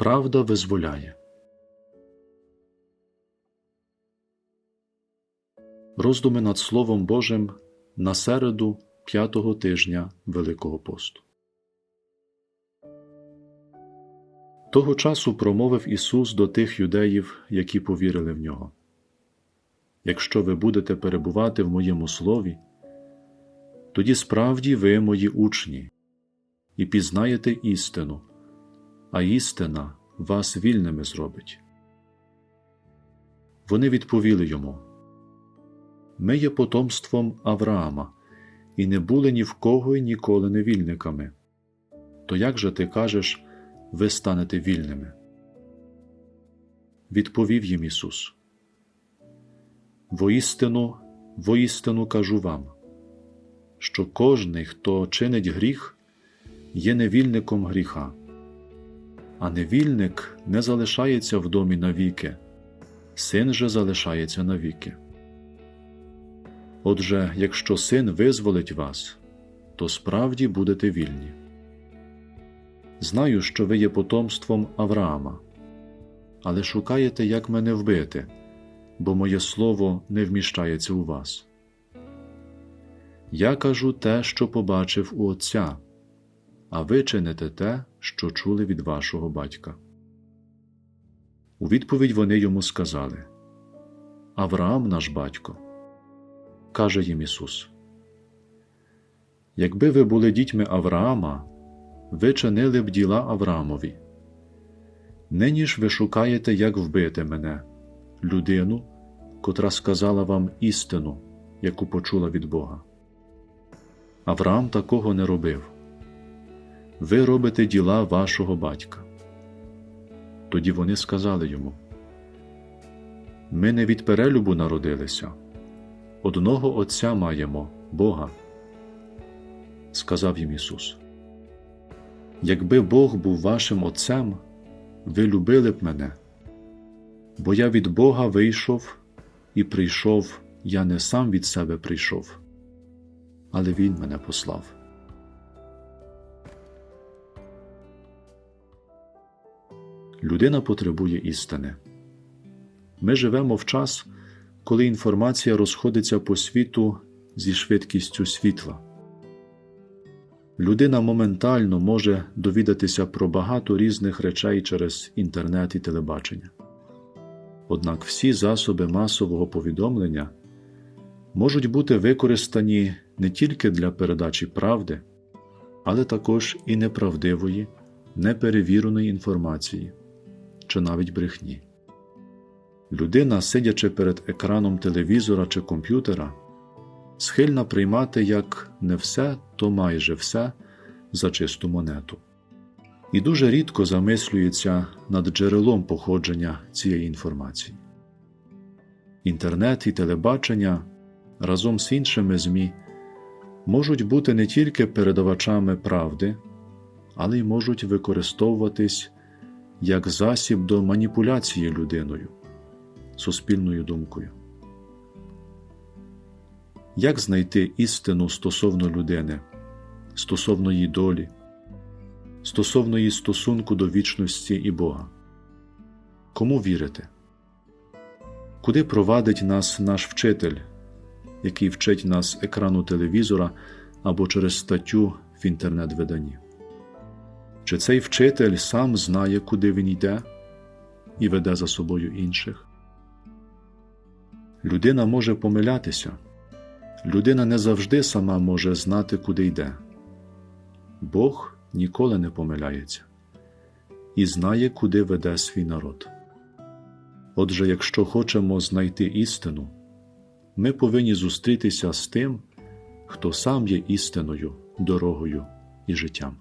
Правда визволяє. Роздуми над Словом Божим на середу п'ятого тижня Великого посту. Того часу промовив Ісус до тих юдеїв, які повірили в нього. Якщо ви будете перебувати в моєму слові, тоді справді ви мої учні, і пізнаєте істину, а істина вас вільними зробить. Вони відповіли йому Ми є потомством Авраама, і не були ні в кого й ніколи не вільниками. То як же ти кажеш, ви станете вільними? Відповів їм Ісус. Воістину, воістину кажу вам, що кожний, хто чинить гріх, є невільником гріха, а невільник не залишається в домі навіки, син же залишається навіки. Отже, якщо син визволить вас, то справді будете вільні. Знаю, що ви є потомством Авраама, але шукаєте, як мене вбити, бо моє слово не вміщається у вас. Я кажу те, що побачив у Отця, а ви чините те, що чули від вашого батька. У відповідь вони йому сказали Авраам наш батько. Каже їм Ісус. Якби ви були дітьми Авраама, ви чинили б діла Авраамові. Нині ж ви шукаєте, як вбити мене, людину, котра сказала вам істину, яку почула від Бога. Авраам такого не робив. Ви робите діла вашого батька. Тоді вони сказали йому: Ми не від перелюбу народилися, одного Отця маємо Бога. Сказав їм Ісус. Якби Бог був вашим Отцем, ви любили б мене, бо я від Бога вийшов і прийшов, я не сам від себе прийшов, але Він мене послав. Людина потребує істини. Ми живемо в час, коли інформація розходиться по світу зі швидкістю світла. Людина моментально може довідатися про багато різних речей через інтернет і телебачення. Однак всі засоби масового повідомлення можуть бути використані не тільки для передачі правди, але також і неправдивої, неперевіреної інформації чи навіть брехні. Людина, сидячи перед екраном телевізора чи комп'ютера, схильна приймати як не все, то майже все за чисту монету. І дуже рідко замислюється над джерелом походження цієї інформації. Інтернет і телебачення разом з іншими ЗМІ можуть бути не тільки передавачами правди, але й можуть використовуватись як засіб до маніпуляції людиною, суспільною думкою. Як знайти істину стосовно людини, стосовно її долі, стосовно її стосунку до вічності і Бога? Кому вірити? Куди провадить нас наш вчитель, який вчить нас екрану телевізора або через статтю в інтернет-виданні? Чи цей вчитель сам знає, куди він йде і веде за собою інших? Людина може помилятися. Людина не завжди сама може знати, куди йде. Бог ніколи не помиляється і знає, куди веде свій народ. Отже, якщо хочемо знайти істину, ми повинні зустрітися з тим, хто сам є істиною, дорогою і життям.